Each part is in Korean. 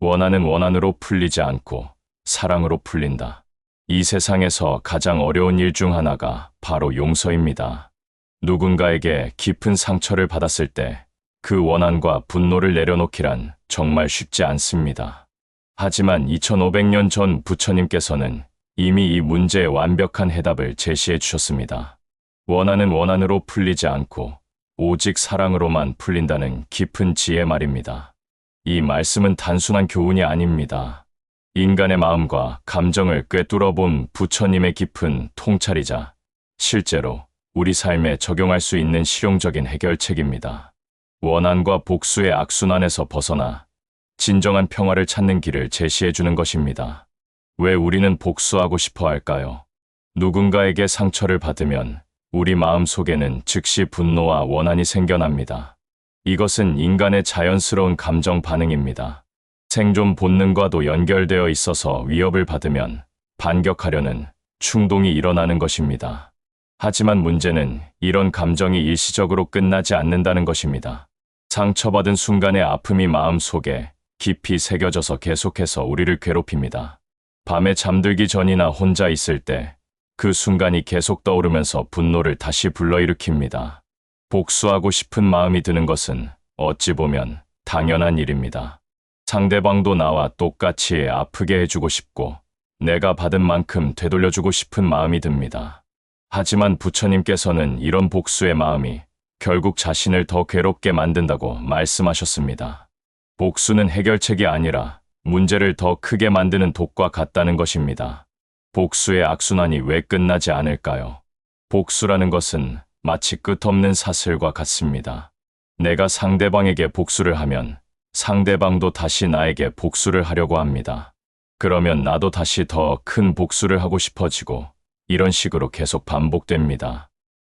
원한은 원한으로 풀리지 않고 사랑으로 풀린다. 이 세상에서 가장 어려운 일 중 하나가 바로 용서입니다. 누군가에게 깊은 상처를 받았을 때 그 원한과 분노를 내려놓기란 정말 쉽지 않습니다. 하지만 2500년 전 부처님께서는 이미 이 문제에 완벽한 해답을 제시해 주셨습니다. 원한은 원한으로 풀리지 않고 오직 사랑으로만 풀린다는 깊은 지혜 말입니다. 이 말씀은 단순한 교훈이 아닙니다. 인간의 마음과 감정을 꿰뚫어 본 부처님의 깊은 통찰이자 실제로 우리 삶에 적용할 수 있는 실용적인 해결책입니다. 원한과 복수의 악순환에서 벗어나 진정한 평화를 찾는 길을 제시해 주는 것입니다. 왜 우리는 복수하고 싶어 할까요? 누군가에게 상처를 받으면 우리 마음 속에는 즉시 분노와 원한이 생겨납니다. 이것은 인간의 자연스러운 감정 반응입니다. 생존 본능과도 연결되어 있어서 위협을 받으면 반격하려는 충동이 일어나는 것입니다. 하지만 문제는 이런 감정이 일시적으로 끝나지 않는다는 것입니다. 상처받은 순간의 아픔이 마음 속에 깊이 새겨져서 계속해서 우리를 괴롭힙니다. 밤에 잠들기 전이나 혼자 있을 때 그 순간이 계속 떠오르면서 분노를 다시 불러일으킵니다. 복수하고 싶은 마음이 드는 것은 어찌 보면 당연한 일입니다. 상대방도 나와 똑같이 아프게 해주고 싶고 내가 받은 만큼 되돌려주고 싶은 마음이 듭니다. 하지만 부처님께서는 이런 복수의 마음이 결국 자신을 더 괴롭게 만든다고 말씀하셨습니다. 복수는 해결책이 아니라 문제를 더 크게 만드는 독과 같다는 것입니다. 복수의 악순환이 왜 끝나지 않을까요? 복수라는 것은 마치 끝없는 사슬과 같습니다. 내가 상대방에게 복수를 하면 상대방도 다시 나에게 복수를 하려고 합니다. 그러면 나도 다시 더 큰 복수를 하고 싶어지고 이런 식으로 계속 반복됩니다.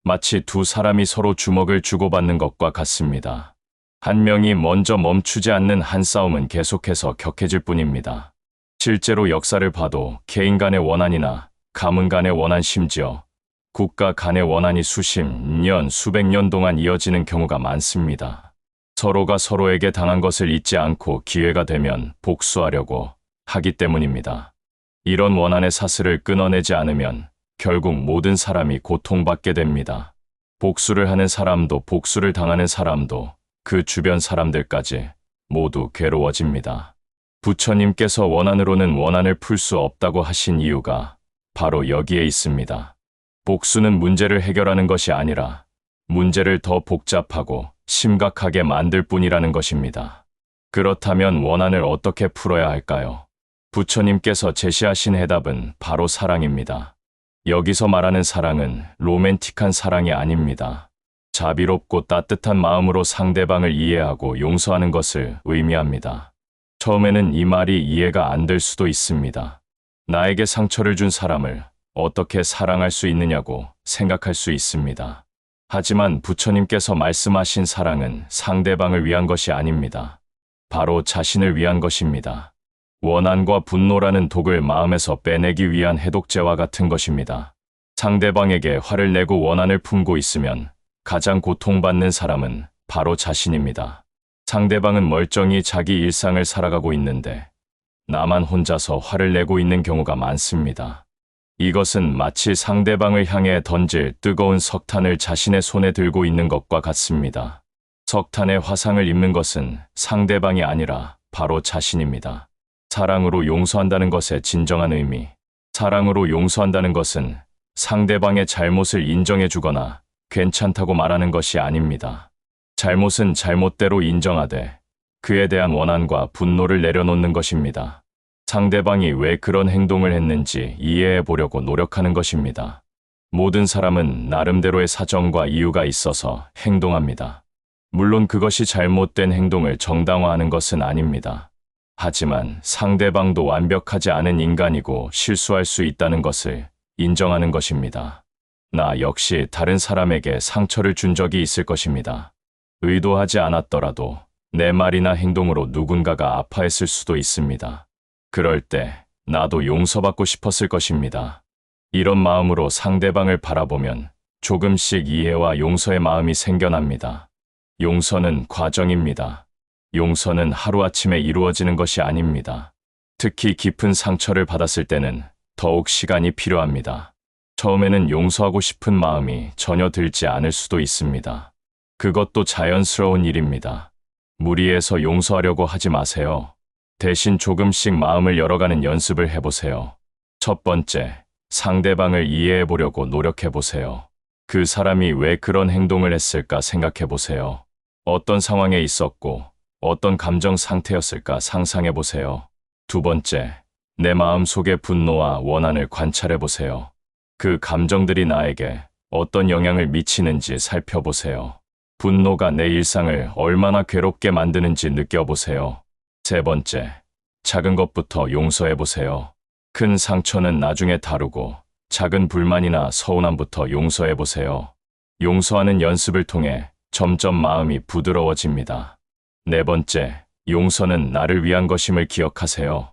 마치 두 사람이 서로 주먹을 주고받는 것과 같습니다. 한 명이 먼저 멈추지 않는 한 싸움은 계속해서 격해질 뿐입니다. 실제로 역사를 봐도 개인 간의 원한이나 가문 간의 원한 심지어 국가 간의 원한이 수십 년, 수백 년 동안 이어지는 경우가 많습니다. 서로가 서로에게 당한 것을 잊지 않고 기회가 되면 복수하려고 하기 때문입니다. 이런 원한의 사슬을 끊어내지 않으면 결국 모든 사람이 고통받게 됩니다. 복수를 하는 사람도 복수를 당하는 사람도 그 주변 사람들까지 모두 괴로워집니다. 부처님께서 원한으로는 원한을 풀 수 없다고 하신 이유가 바로 여기에 있습니다. 복수는 문제를 해결하는 것이 아니라 문제를 더 복잡하고 심각하게 만들 뿐이라는 것입니다. 그렇다면 원한을 어떻게 풀어야 할까요? 부처님께서 제시하신 해답은 바로 사랑입니다. 여기서 말하는 사랑은 로맨틱한 사랑이 아닙니다. 자비롭고 따뜻한 마음으로 상대방을 이해하고 용서하는 것을 의미합니다. 처음에는 이 말이 이해가 안 될 수도 있습니다. 나에게 상처를 준 사람을 어떻게 사랑할 수 있느냐고 생각할 수 있습니다. 하지만 부처님께서 말씀하신 사랑은 상대방을 위한 것이 아닙니다. 바로 자신을 위한 것입니다. 원한과 분노라는 독을 마음에서 빼내기 위한 해독제와 같은 것입니다. 상대방에게 화를 내고 원한을 품고 있으면 가장 고통받는 사람은 바로 자신입니다. 상대방은 멀쩡히 자기 일상을 살아가고 있는데 나만 혼자서 화를 내고 있는 경우가 많습니다. 이것은 마치 상대방을 향해 던질 뜨거운 석탄을 자신의 손에 들고 있는 것과 같습니다. 석탄의 화상을 입는 것은 상대방이 아니라 바로 자신입니다. 사랑으로 용서한다는 것의 진정한 의미. 사랑으로 용서한다는 것은 상대방의 잘못을 인정해 주거나 괜찮다고 말하는 것이 아닙니다. 잘못은 잘못대로 인정하되 그에 대한 원한과 분노를 내려놓는 것입니다. 상대방이 왜 그런 행동을 했는지 이해해 보려고 노력하는 것입니다. 모든 사람은 나름대로의 사정과 이유가 있어서 행동합니다. 물론 그것이 잘못된 행동을 정당화하는 것은 아닙니다. 하지만 상대방도 완벽하지 않은 인간이고 실수할 수 있다는 것을 인정하는 것입니다. 나 역시 다른 사람에게 상처를 준 적이 있을 것입니다. 의도하지 않았더라도 내 말이나 행동으로 누군가가 아파했을 수도 있습니다. 그럴 때 나도 용서받고 싶었을 것입니다. 이런 마음으로 상대방을 바라보면 조금씩 이해와 용서의 마음이 생겨납니다. 용서는 과정입니다. 용서는 하루아침에 이루어지는 것이 아닙니다. 특히 깊은 상처를 받았을 때는 더욱 시간이 필요합니다. 처음에는 용서하고 싶은 마음이 전혀 들지 않을 수도 있습니다. 그것도 자연스러운 일입니다. 무리해서 용서하려고 하지 마세요. 대신 조금씩 마음을 열어가는 연습을 해보세요. 첫 번째, 상대방을 이해해 보려고 노력해 보세요. 그 사람이 왜 그런 행동을 했을까 생각해 보세요. 어떤 상황에 있었고, 어떤 감정 상태였을까 상상해 보세요. 두 번째, 내 마음 속의 분노와 원한을 관찰해 보세요. 그 감정들이 나에게 어떤 영향을 미치는지 살펴보세요. 분노가 내 일상을 얼마나 괴롭게 만드는지 느껴보세요. 세 번째, 작은 것부터 용서해 보세요. 큰 상처는 나중에 다루고 작은 불만이나 서운함부터 용서해 보세요. 용서하는 연습을 통해 점점 마음이 부드러워집니다. 네 번째, 용서는 나를 위한 것임을 기억하세요.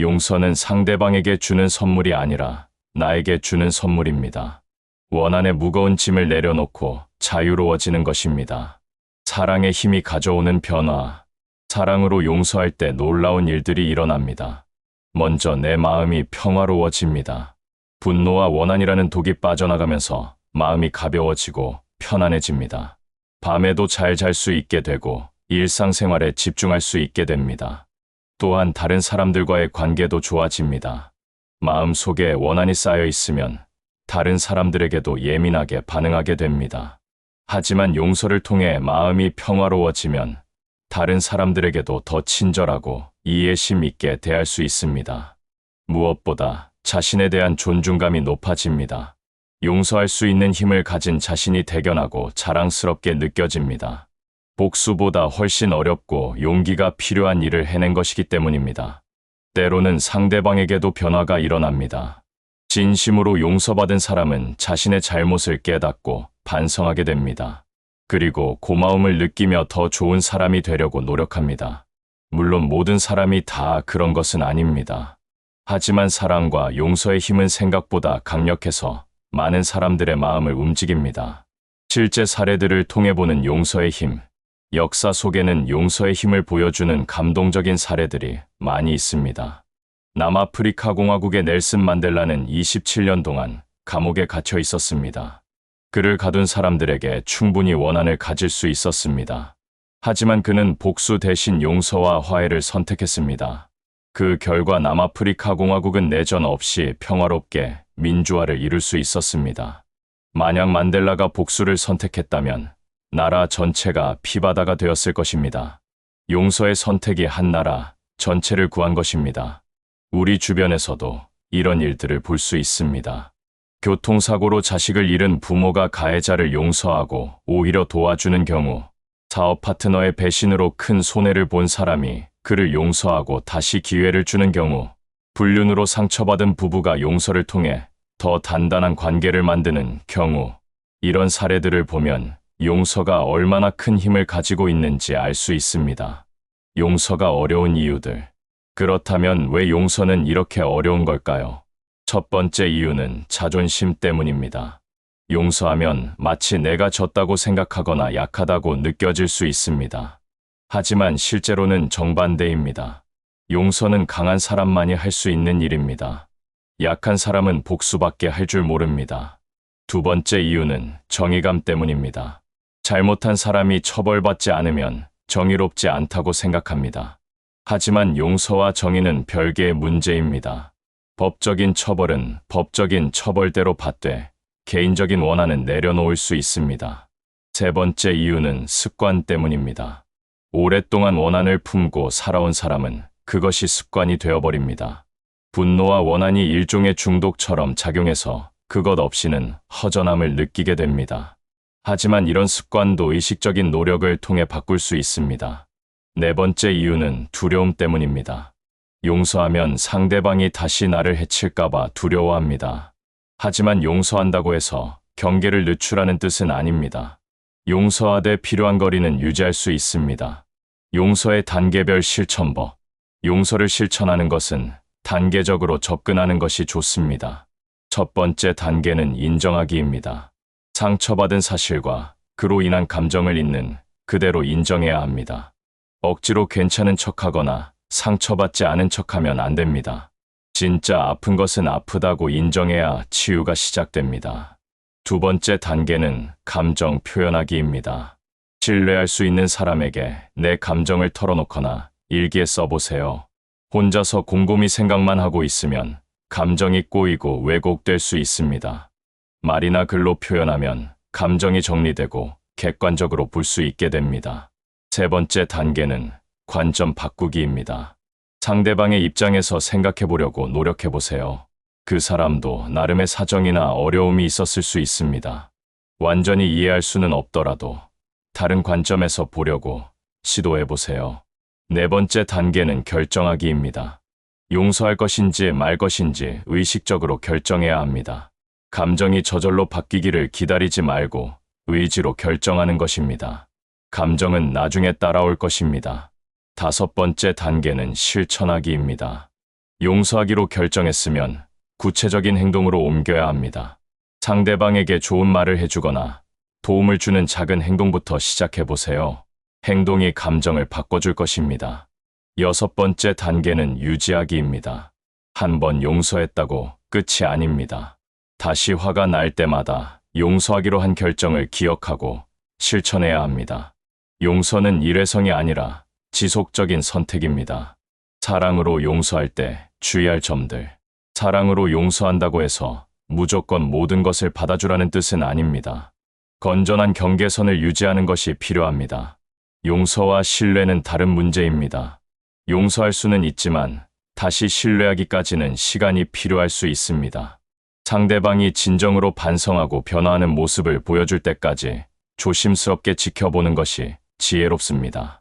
용서는 상대방에게 주는 선물이 아니라 나에게 주는 선물입니다. 원한의 무거운 짐을 내려놓고 자유로워지는 것입니다. 사랑의 힘이 가져오는 변화. 사랑으로 용서할 때 놀라운 일들이 일어납니다. 먼저 내 마음이 평화로워집니다. 분노와 원한이라는 독이 빠져나가면서 마음이 가벼워지고 편안해집니다. 밤에도 잘 잘 수 있게 되고 일상생활에 집중할 수 있게 됩니다. 또한 다른 사람들과의 관계도 좋아집니다. 마음 속에 원한이 쌓여 있으면 다른 사람들에게도 예민하게 반응하게 됩니다. 하지만 용서를 통해 마음이 평화로워지면 다른 사람들에게도 더 친절하고 이해심 있게 대할 수 있습니다. 무엇보다 자신에 대한 존중감이 높아집니다. 용서할 수 있는 힘을 가진 자신이 대견하고 자랑스럽게 느껴집니다. 복수보다 훨씬 어렵고 용기가 필요한 일을 해낸 것이기 때문입니다. 때로는 상대방에게도 변화가 일어납니다. 진심으로 용서받은 사람은 자신의 잘못을 깨닫고 반성하게 됩니다. 그리고 고마움을 느끼며 더 좋은 사람이 되려고 노력합니다. 물론 모든 사람이 다 그런 것은 아닙니다. 하지만 사랑과 용서의 힘은 생각보다 강력해서 많은 사람들의 마음을 움직입니다. 실제 사례들을 통해 보는 용서의 힘, 역사 속에는 용서의 힘을 보여주는 감동적인 사례들이 많이 있습니다. 남아프리카 공화국의 넬슨 만델라는 27년 동안 감옥에 갇혀 있었습니다. 그를 가둔 사람들에게 충분히 원한을 가질 수 있었습니다. 하지만 그는 복수 대신 용서와 화해를 선택했습니다. 그 결과 남아프리카 공화국은 내전 없이 평화롭게 민주화를 이룰 수 있었습니다. 만약 만델라가 복수를 선택했다면 나라 전체가 피바다가 되었을 것입니다. 용서의 선택이 한 나라 전체를 구한 것입니다. 우리 주변에서도 이런 일들을 볼 수 있습니다. 교통사고로 자식을 잃은 부모가 가해자를 용서하고 오히려 도와주는 경우, 사업 파트너의 배신으로 큰 손해를 본 사람이 그를 용서하고 다시 기회를 주는 경우, 불륜으로 상처받은 부부가 용서를 통해 더 단단한 관계를 만드는 경우, 이런 사례들을 보면 용서가 얼마나 큰 힘을 가지고 있는지 알 수 있습니다. 용서가 어려운 이유들. 그렇다면 왜 용서는 이렇게 어려운 걸까요? 첫 번째 이유는 자존심 때문입니다. 용서하면 마치 내가 졌다고 생각하거나 약하다고 느껴질 수 있습니다. 하지만 실제로는 정반대입니다. 용서는 강한 사람만이 할 수 있는 일입니다. 약한 사람은 복수밖에 할 줄 모릅니다. 두 번째 이유는 정의감 때문입니다. 잘못한 사람이 처벌받지 않으면 정의롭지 않다고 생각합니다. 하지만 용서와 정의는 별개의 문제입니다. 법적인 처벌은 법적인 처벌대로 받되 개인적인 원한은 내려놓을 수 있습니다. 세 번째 이유는 습관 때문입니다. 오랫동안 원한을 품고 살아온 사람은 그것이 습관이 되어버립니다. 분노와 원한이 일종의 중독처럼 작용해서 그것 없이는 허전함을 느끼게 됩니다. 하지만 이런 습관도 의식적인 노력을 통해 바꿀 수 있습니다. 네 번째 이유는 두려움 때문입니다. 용서하면 상대방이 다시 나를 해칠까봐 두려워합니다. 하지만 용서한다고 해서 경계를 늦추라는 뜻은 아닙니다. 용서하되 필요한 거리는 유지할 수 있습니다. 용서의 단계별 실천법. 용서를 실천하는 것은 단계적으로 접근하는 것이 좋습니다. 첫 번째 단계는 인정하기입니다. 상처받은 사실과 그로 인한 감정을 있는 그대로 인정해야 합니다. 억지로 괜찮은 척하거나 상처받지 않은 척하면 안 됩니다. 진짜 아픈 것은 아프다고 인정해야 치유가 시작됩니다. 두 번째 단계는 감정 표현하기입니다. 신뢰할 수 있는 사람에게 내 감정을 털어놓거나 일기에 써보세요. 혼자서 곰곰이 생각만 하고 있으면 감정이 꼬이고 왜곡될 수 있습니다. 말이나 글로 표현하면 감정이 정리되고 객관적으로 볼 수 있게 됩니다. 세 번째 단계는 관점 바꾸기입니다. 상대방의 입장에서 생각해 보려고 노력해 보세요. 그 사람도 나름의 사정이나 어려움이 있었을 수 있습니다. 완전히 이해할 수는 없더라도 다른 관점에서 보려고 시도해 보세요. 네 번째 단계는 결정하기입니다. 용서할 것인지 말 것인지 의식적으로 결정해야 합니다. 감정이 저절로 바뀌기를 기다리지 말고 의지로 결정하는 것입니다. 감정은 나중에 따라올 것입니다. 다섯 번째 단계는 실천하기입니다. 용서하기로 결정했으면 구체적인 행동으로 옮겨야 합니다. 상대방에게 좋은 말을 해주거나 도움을 주는 작은 행동부터 시작해 보세요. 행동이 감정을 바꿔줄 것입니다. 여섯 번째 단계는 유지하기입니다. 한 번 용서했다고 끝이 아닙니다. 다시 화가 날 때마다 용서하기로 한 결정을 기억하고 실천해야 합니다. 용서는 일회성이 아니라 지속적인 선택입니다. 사랑으로 용서할 때 주의할 점들. 사랑으로 용서한다고 해서 무조건 모든 것을 받아주라는 뜻은 아닙니다. 건전한 경계선을 유지하는 것이 필요합니다. 용서와 신뢰는 다른 문제입니다. 용서할 수는 있지만 다시 신뢰하기까지는 시간이 필요할 수 있습니다. 상대방이 진정으로 반성하고 변화하는 모습을 보여줄 때까지 조심스럽게 지켜보는 것이 지혜롭습니다.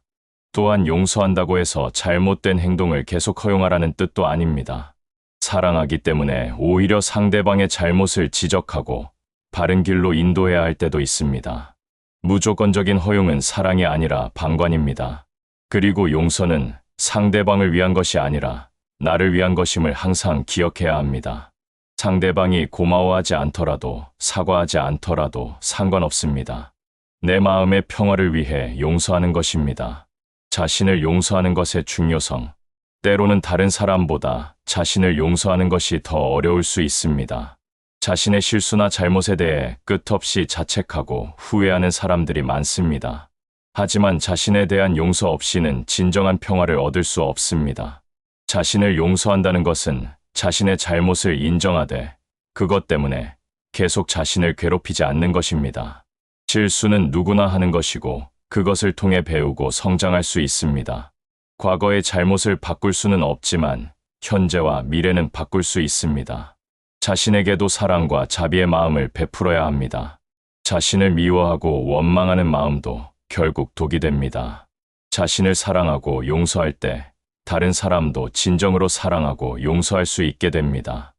또한 용서한다고 해서 잘못된 행동을 계속 허용하라는 뜻도 아닙니다. 사랑하기 때문에 오히려 상대방의 잘못을 지적하고 바른 길로 인도해야 할 때도 있습니다. 무조건적인 허용은 사랑이 아니라 방관입니다. 그리고 용서는 상대방을 위한 것이 아니라 나를 위한 것임을 항상 기억해야 합니다. 상대방이 고마워하지 않더라도 사과하지 않더라도 상관없습니다. 내 마음의 평화를 위해 용서하는 것입니다. 자신을 용서하는 것의 중요성. 때로는 다른 사람보다 자신을 용서하는 것이 더 어려울 수 있습니다. 자신의 실수나 잘못에 대해 끝없이 자책하고 후회하는 사람들이 많습니다. 하지만 자신에 대한 용서 없이는 진정한 평화를 얻을 수 없습니다. 자신을 용서한다는 것은 자신의 잘못을 인정하되 그것 때문에 계속 자신을 괴롭히지 않는 것입니다. 실수는 누구나 하는 것이고 그것을 통해 배우고 성장할 수 있습니다. 과거의 잘못을 바꿀 수는 없지만 현재와 미래는 바꿀 수 있습니다. 자신에게도 사랑과 자비의 마음을 베풀어야 합니다. 자신을 미워하고 원망하는 마음도 결국 독이 됩니다. 자신을 사랑하고 용서할 때 다른 사람도 진정으로 사랑하고 용서할 수 있게 됩니다.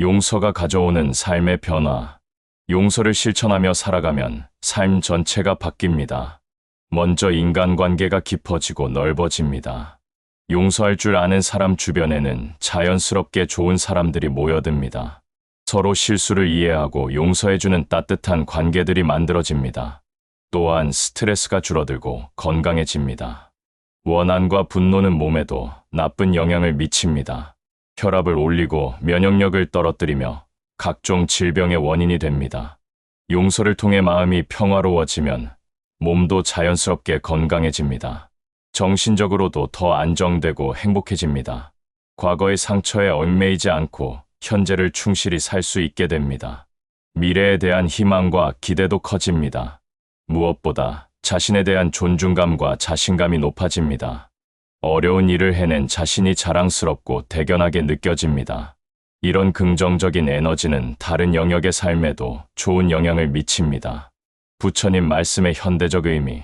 용서가 가져오는 삶의 변화. 용서를 실천하며 살아가면 삶 전체가 바뀝니다. 먼저 인간관계가 깊어지고 넓어집니다. 용서할 줄 아는 사람 주변에는 자연스럽게 좋은 사람들이 모여듭니다. 서로 실수를 이해하고 용서해주는 따뜻한 관계들이 만들어집니다. 또한 스트레스가 줄어들고 건강해집니다. 원한과 분노는 몸에도 나쁜 영향을 미칩니다. 혈압을 올리고 면역력을 떨어뜨리며 각종 질병의 원인이 됩니다. 용서를 통해 마음이 평화로워지면 몸도 자연스럽게 건강해집니다. 정신적으로도 더 안정되고 행복해집니다. 과거의 상처에 얽매이지 않고 현재를 충실히 살 수 있게 됩니다. 미래에 대한 희망과 기대도 커집니다. 무엇보다 자신에 대한 존중감과 자신감이 높아집니다. 어려운 일을 해낸 자신이 자랑스럽고 대견하게 느껴집니다. 이런 긍정적인 에너지는 다른 영역의 삶에도 좋은 영향을 미칩니다. 부처님 말씀의 현대적 의미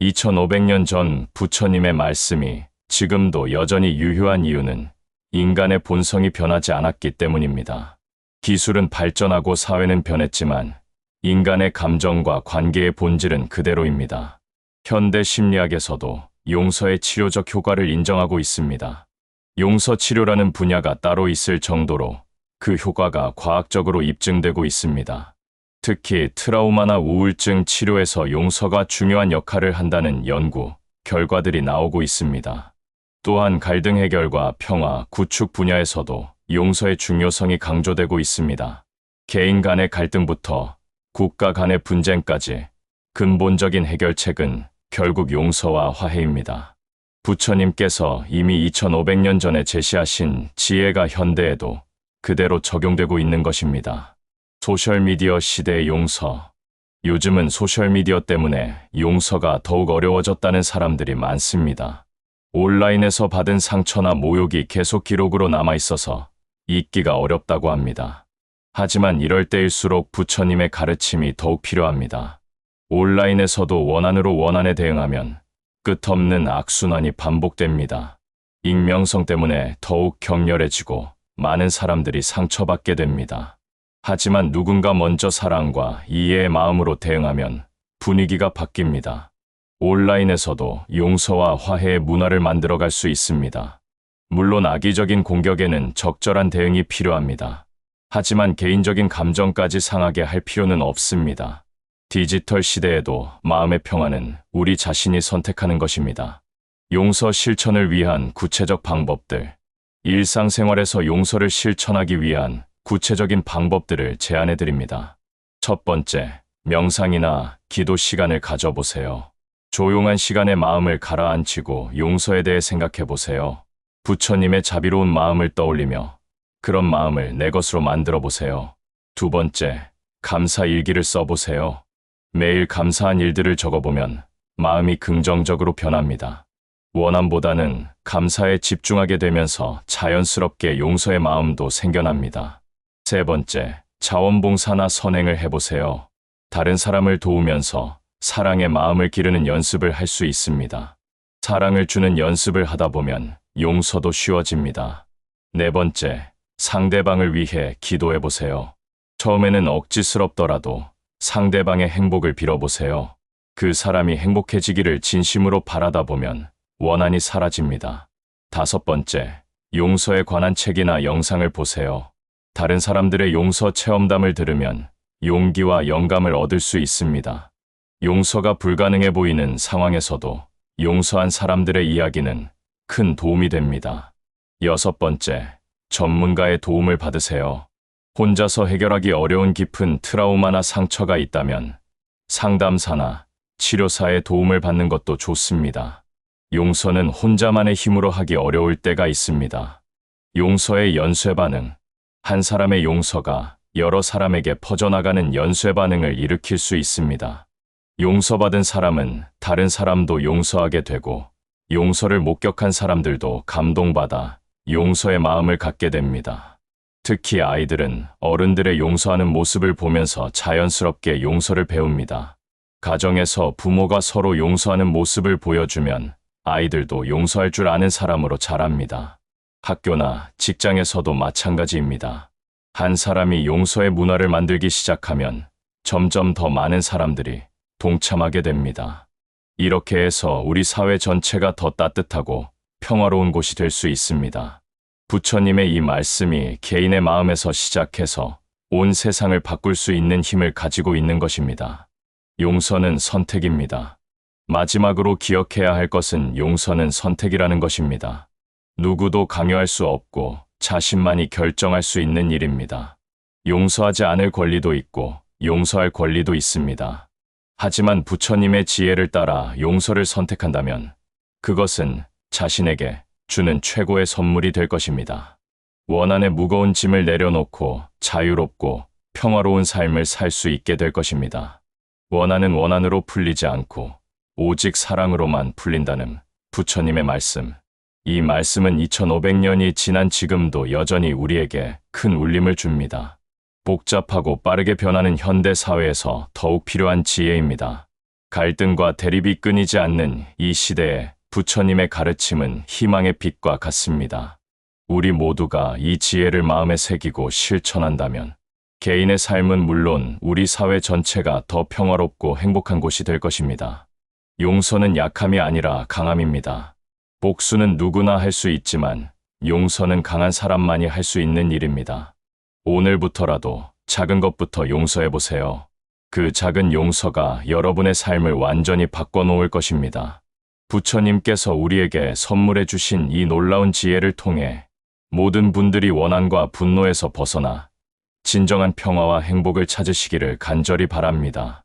2500년 전 부처님의 말씀이 지금도 여전히 유효한 이유는 인간의 본성이 변하지 않았기 때문입니다. 기술은 발전하고 사회는 변했지만 인간의 감정과 관계의 본질은 그대로입니다. 현대 심리학에서도 용서의 치료적 효과를 인정하고 있습니다. 용서 치료라는 분야가 따로 있을 정도로 그 효과가 과학적으로 입증되고 있습니다. 특히 트라우마나 우울증 치료에서 용서가 중요한 역할을 한다는 연구, 결과들이 나오고 있습니다. 또한 갈등 해결과 평화, 구축 분야에서도 용서의 중요성이 강조되고 있습니다. 개인 간의 갈등부터 국가 간의 분쟁까지 근본적인 해결책은 결국 용서와 화해입니다. 부처님께서 이미 2500년 전에 제시하신 지혜가 현대에도 그대로 적용되고 있는 것입니다. 소셜미디어 시대의 용서. 요즘은 소셜미디어 때문에 용서가 더욱 어려워졌다는 사람들이 많습니다. 온라인에서 받은 상처나 모욕이 계속 기록으로 남아 있어서 잊기가 어렵다고 합니다. 하지만 이럴 때일수록 부처님의 가르침이 더욱 필요합니다. 온라인에서도 원한으로 원한에 대응하면 끝없는 악순환이 반복됩니다. 익명성 때문에 더욱 격렬해지고 많은 사람들이 상처받게 됩니다. 하지만 누군가 먼저 사랑과 이해의 마음으로 대응하면 분위기가 바뀝니다. 온라인에서도 용서와 화해의 문화를 만들어갈 수 있습니다. 물론 악의적인 공격에는 적절한 대응이 필요합니다. 하지만 개인적인 감정까지 상하게 할 필요는 없습니다. 디지털 시대에도 마음의 평화는 우리 자신이 선택하는 것입니다. 용서 실천을 위한 구체적 방법들. 일상생활에서 용서를 실천하기 위한 구체적인 방법들을 제안해 드립니다. 첫 번째, 명상이나 기도 시간을 가져보세요. 조용한 시간에 마음을 가라앉히고 용서에 대해 생각해 보세요. 부처님의 자비로운 마음을 떠올리며 그런 마음을 내 것으로 만들어 보세요. 두 번째, 감사 일기를 써보세요. 매일 감사한 일들을 적어보면 마음이 긍정적으로 변합니다. 원함보다는 감사에 집중하게 되면서 자연스럽게 용서의 마음도 생겨납니다. 세 번째, 자원봉사나 선행을 해보세요. 다른 사람을 도우면서 사랑의 마음을 기르는 연습을 할 수 있습니다. 사랑을 주는 연습을 하다 보면 용서도 쉬워집니다. 네 번째, 상대방을 위해 기도해 보세요. 처음에는 억지스럽더라도 상대방의 행복을 빌어보세요. 그 사람이 행복해지기를 진심으로 바라다 보면 원한이 사라집니다. 다섯 번째, 용서에 관한 책이나 영상을 보세요. 다른 사람들의 용서 체험담을 들으면 용기와 영감을 얻을 수 있습니다. 용서가 불가능해 보이는 상황에서도 용서한 사람들의 이야기는 큰 도움이 됩니다. 여섯 번째, 전문가의 도움을 받으세요. 혼자서 해결하기 어려운 깊은 트라우마나 상처가 있다면 상담사나 치료사의 도움을 받는 것도 좋습니다. 용서는 혼자만의 힘으로 하기 어려울 때가 있습니다. 용서의 연쇄 반응. 한 사람의 용서가 여러 사람에게 퍼져나가는 연쇄 반응을 일으킬 수 있습니다. 용서받은 사람은 다른 사람도 용서하게 되고 용서를 목격한 사람들도 감동받아 용서의 마음을 갖게 됩니다. 특히 아이들은 어른들의 용서하는 모습을 보면서 자연스럽게 용서를 배웁니다. 가정에서 부모가 서로 용서하는 모습을 보여주면 아이들도 용서할 줄 아는 사람으로 자랍니다. 학교나 직장에서도 마찬가지입니다. 한 사람이 용서의 문화를 만들기 시작하면 점점 더 많은 사람들이 동참하게 됩니다. 이렇게 해서 우리 사회 전체가 더 따뜻하고 평화로운 곳이 될 수 있습니다. 부처님의 이 말씀이 개인의 마음에서 시작해서 온 세상을 바꿀 수 있는 힘을 가지고 있는 것입니다. 용서는 선택입니다. 마지막으로 기억해야 할 것은 용서는 선택이라는 것입니다. 누구도 강요할 수 없고 자신만이 결정할 수 있는 일입니다. 용서하지 않을 권리도 있고 용서할 권리도 있습니다. 하지만 부처님의 지혜를 따라 용서를 선택한다면 그것은 자신에게 주는 최고의 선물이 될 것입니다. 원한의 무거운 짐을 내려놓고 자유롭고 평화로운 삶을 살 수 있게 될 것입니다. 원한은 원한으로 풀리지 않고 오직 사랑으로만 풀린다는 부처님의 말씀. 이 말씀은 2500년이 지난 지금도 여전히 우리에게 큰 울림을 줍니다. 복잡하고 빠르게 변하는 현대 사회에서 더욱 필요한 지혜입니다. 갈등과 대립이 끊이지 않는 이 시대에 부처님의 가르침은 희망의 빛과 같습니다. 우리 모두가 이 지혜를 마음에 새기고 실천한다면 개인의 삶은 물론 우리 사회 전체가 더 평화롭고 행복한 곳이 될 것입니다. 용서는 약함이 아니라 강함입니다. 복수는 누구나 할 수 있지만 용서는 강한 사람만이 할 수 있는 일입니다. 오늘부터라도 작은 것부터 용서해 보세요. 그 작은 용서가 여러분의 삶을 완전히 바꿔놓을 것입니다. 부처님께서 우리에게 선물해 주신 이 놀라운 지혜를 통해 모든 분들이 원한과 분노에서 벗어나 진정한 평화와 행복을 찾으시기를 간절히 바랍니다.